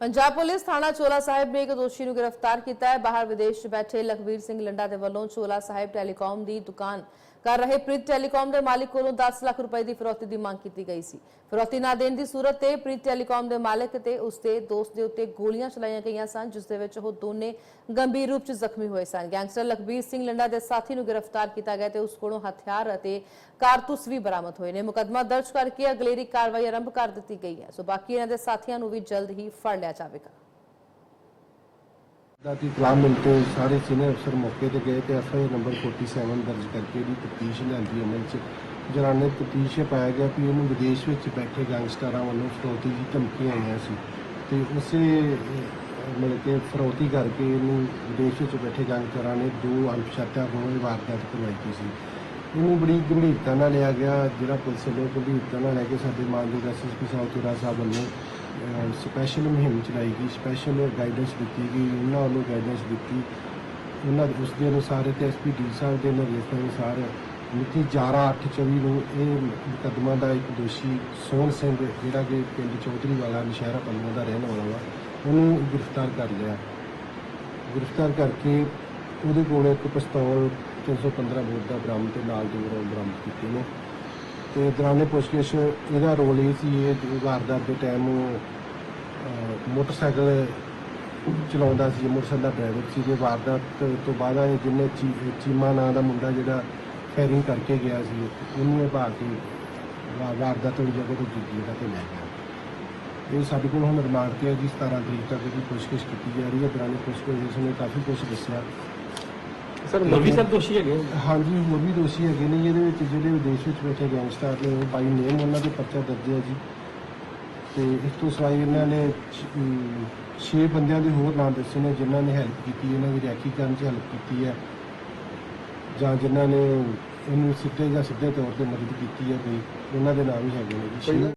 Punjab police ਥਾਣਾ ਚੋਲਾ ਸਾਹਿਬ ਨੇ ਇੱਕ ਦੋਸ਼ੀ ਨੂੰ ਗ੍ਰਿਫਤਾਰ ਕੀਤਾ ਹੈ। ਬਾਹਰ ਵਿਦੇਸ਼ 'ਚ ਬੈਠੇ ਲਖਵੀਰ ਸਿੰਘ ਲੰਡਾ ਦੇ ਵੱਲੋਂ ਚੋਲਾ ਸਾਹਿਬ ਟੈਲੀਕਾਮ ਦੀ ਦੁਕਾਨ ਕਰ ਰਹੇ ਪ੍ਰੀਤ ਟੈਲੀਕਾਮ ਦੇ ਮਾਲਕ ਕੋਲੋਂ 10 ਲੱਖ ਰੁਪਏ ਦੀ ਫਿਰੌਤੀ ਦੀ ਮੰਗ ਕੀਤੀ ਗਈ ਸੀ। ਫਿਰੌਤੀ ਨਾ ਦੇਣ ਦੀ ਸੂਰਤ ਤੇ ਪ੍ਰੀਤ ਟੈਲੀਕਾਮ ਦੇ ਮਾਲਕ ਤੇ ਉਸ ਦੋਸਤ ਦੇ ਉੱਤੇ ਗੋਲੀਆਂ ਚਲਾਈਆਂ ਗਈਆਂ ਸਨ, ਜਿਸ ਦੇ ਵਿੱਚ ਉਹ ਦੋਨੇ ਗੰਭੀਰ ਰੂਪ 'ਚ ਜ਼ਖਮੀ ਹੋਏ ਸਨ। ਗੈਂਗਸਟਰ ਲਖਬੀਰ ਸਿੰਘ ਲੰਡਾ ਦੇ ਸਾਥੀ ਨੂੰ ਗ੍ਰਿਫਤਾਰ ਕੀਤਾ ਗਿਆ ਤੇ ਉਸ ਕੋਲੋਂ ਹਥਿਆਰ ਅਤੇ ਕਾਰਤੂਸ ਵੀ ਬਰਾਮਦ ਹੋਏ ਨੇ। ਮੁਕੱਦਮਾ ਦਰਜ ਕਰਕੇ ਅਗਲੇਰੀ ਕਾਰਵਾਈ ਆਰੰਭ ਕਰ ਦਿੱਤੀ ਗਈ ਹੈ। ਸੋ ਬਾਕੀ ਇਹਨਾਂ ਦੇ ਸਾਥੀਆਂ ਨੂੰ ਵੀ ਜਲਦ ਹੀ ਫੜ ਲਿਆ ਜਾਵੇਗਾ। ਦਾ ਦੀ ਇਤਲਾਹ ਮਿਲ ਕੇ ਸਾਰੇ ਸੀਨੀਅਰ ਅਫਸਰ ਮੌਕੇ ਤੇ ਗਏ ਤੇ ਐਫਆਈਆਰ ਨੰਬਰ 47 ਦਰਜ ਕਰਕੇ ਇਹਦੀ ਤਫਤੀਸ਼ ਲਿਆਂਦੀ ਅਮਲ 'ਚ। ਜਰਾਨੇ ਤਫਤੀਸ਼ ਪਾਇਆ ਗਿਆ ਕਿ ਇਹਨੂੰ ਵਿਦੇਸ਼ ਵਿੱਚ ਬੈਠੇ ਗੈਂਗਸਟਰਾਂ ਵੱਲੋਂ ਫਰੋਤੀ ਦੀ ਧਮਕੀਆਂ ਆਈਆਂ ਸੀ ਤੇ ਉਸੇ ਅਹ, ਮਤਲਬ ਕਿ ਫਰੋਤੀ ਕਰਕੇ ਇਹਨੂੰ ਵਿਦੇਸ਼ ਵਿੱਚ ਬੈਠੇ ਗੈਂਗਸਟਰਾਂ ਨੇ ਦੋ ਅਣਪਛਾਤਿਆਂ ਕੋਲੋਂ ਇਹ ਵਾਰਦਾਤ ਕਰਵਾਈ ਸੀ। ਇਹਨੂੰ ਬੜੀ ਗੰਭੀਰਤਾ ਨਾਲ ਲਿਆ ਗਿਆ ਜਿਹੜਾ ਪੁਲਿਸ ਵੱਲੋਂ ਗੰਭੀਰਤਾ ਨਾਲ ਲੈ ਕੇ ਸਾਡੇ ਮਾਨਯੋਗ ਐਸਐਸਪੀ ਸਾਹਿਬ ਤੁਰਾ ਸਾਹਿਬ ਵੱਲੋਂ ਸਪੈਸ਼ਲ ਮੁਹਿੰਮ ਚਲਾਈ ਗਈ ਸਪੈਸ਼ਲ ਗਾਈਡੈਂਸ ਦਿੱਤੀ ਗਈ, ਉਹਨਾਂ ਵੱਲੋਂ ਗਾਈਡੈਂਸ ਦਿੱਤੀ। ਉਹਨਾਂ ਦੇ ਉਸ ਦੇ ਅਨੁਸਾਰ ਤੇ ਐਸਪੀ ਡੀ ਸਾਹਿਬ ਦੇ ਨਿਰਦੇਸ਼ਾਂ ਅਨੁਸਾਰ ਮਿਤੀ 11/8/24 ਨੂੰ ਇਹ ਮੁਕੱਦਮਾ ਦਾ ਇੱਕ ਦੋਸ਼ੀ ਸੋਹਣ ਸਿੰਘ, ਜਿਹੜਾ ਕਿ ਪਿੰਡ ਚੌਧਰੀ ਵਾਲਾ, ਨਸ਼ਹਿਰਾ ਪੰਨੂ ਦਾ ਰਹਿਣ ਵਾਲਾ ਵਾ, ਉਹਨੂੰ ਗ੍ਰਿਫਤਾਰ ਕਰ ਲਿਆ। ਗ੍ਰਿਫਤਾਰ ਕਰਕੇ ਉਹਦੇ ਕੋਲ ਇੱਕ ਪਿਸਤੌਲ 315 ਬੋਰ ਦਾ ਬਰਾਮਦ ਤੇ ਨਾਲ ਦੋ ਰੌਂਦ ਬਰਾਮਦ ਕੀਤੇ ਨੇ। ਤੇ ਦੌਰਾਨੇ ਪੁੱਛਗਿੱਛ ਇਹਦਾ ਰੋਲ ਇਹ ਸੀ, ਇਹ ਵਾਰਦਾਤ ਦੇ ਟਾਈਮ ਮੋਟਰਸਾਈਕਲ ਚਲਾਉਂਦਾ ਸੀ, ਮੋਟਰਸਾਈਕਲ ਦਾ ਡਰਾਈਵਰ ਸੀ, ਤੇ ਵਾਰਦਾਤ ਤੋਂ ਬਾਅਦ ਇਹ ਜਿਹਨੇ ਚੀ- ਚੀਮਾ ਨਾਂ ਦਾ ਮੁੰਡਾ ਜਿਹੜਾ ਫੈਰਿੰਗ ਕਰਕੇ ਗਿਆ ਸੀ, ਉਹਨੂੰ ਇਹ ਭਾਗ ਕੇ ਵਾ- ਵਾਰਦਾਤ ਵਾਲੀ ਜਗ੍ਹਾ ਤੋਂ ਦੂਜੀ ਜਗ੍ਹਾ ਤੇ ਲੈ ਗਿਆ। ਇਹ ਸਾਡੇ ਕੋਲ ਹੁਣ ਰਿਮਾਂਡ ਤੇ ਹੈ ਜੀ 17 ਤਰੀਕ ਤੱਕ ਇਹਦੀ ਪੁੱਛਗਿੱਛ ਕੀਤੀ ਜਾ ਰਹੀ ਹੈ। ਦੌਰਾਨੇ ਪੁੱਛਗਿੱਛ ਨੇ ਕਾਫੀ ਕੁਝ ਦੱਸਿਆ। ਸਰ ਹੋਰ ਵੀ ਸਰ ਦੋਸ਼ੀ ਹੈਗੇ ਹਾਂਜੀ ਹੋਰ ਵੀ ਦੋਸ਼ੀ ਹੈਗੇ ਨੇ ਇਹਦੇ ਵਿੱਚ ਜਿਹੜੇ ਵਿਦੇਸ਼ ਵਿੱਚ ਬੈਠੇ ਗੈਂਗਸਟਰ ਨੇ ਉਹ ਬਾਈ ਨੇਮ ਉਹਨਾਂ ਦੇ ਪਰਚਾ ਦਰਜ ਹੈ ਜੀ। ਤੇ ਇਸ ਤੋਂ ਸਿਵਾਏ ਇਹਨਾਂ ਨੇ 6 ਬੰਦਿਆਂ ਦੇ ਹੋਰ ਨਾਮ ਦੱਸੇ ਨੇ ਜਿਨ੍ਹਾਂ ਨੇ ਹੈਲਪ ਕੀਤੀ ਇਹਨਾਂ ਦੀ ਰੈਕੀ ਕਰਨ 'ਚ ਹੈਲਪ ਕੀਤੀ ਹੈ। ਜਾਂ ਜਿਨ੍ਹਾਂ ਨੇ ਇਹਨੂੰ ਸਿੱਧੇ ਜਾਂ ਸਿੱਧੇ ਤੌਰ ਤੇ ਮਦਦ ਕੀਤੀ ਹੈ ਕੋਈ ਉਹਨਾਂ ਦੇ ਨਾਮ ਵੀ ਹੈਗੇ ਨੇ ਜੀ। ਛੇ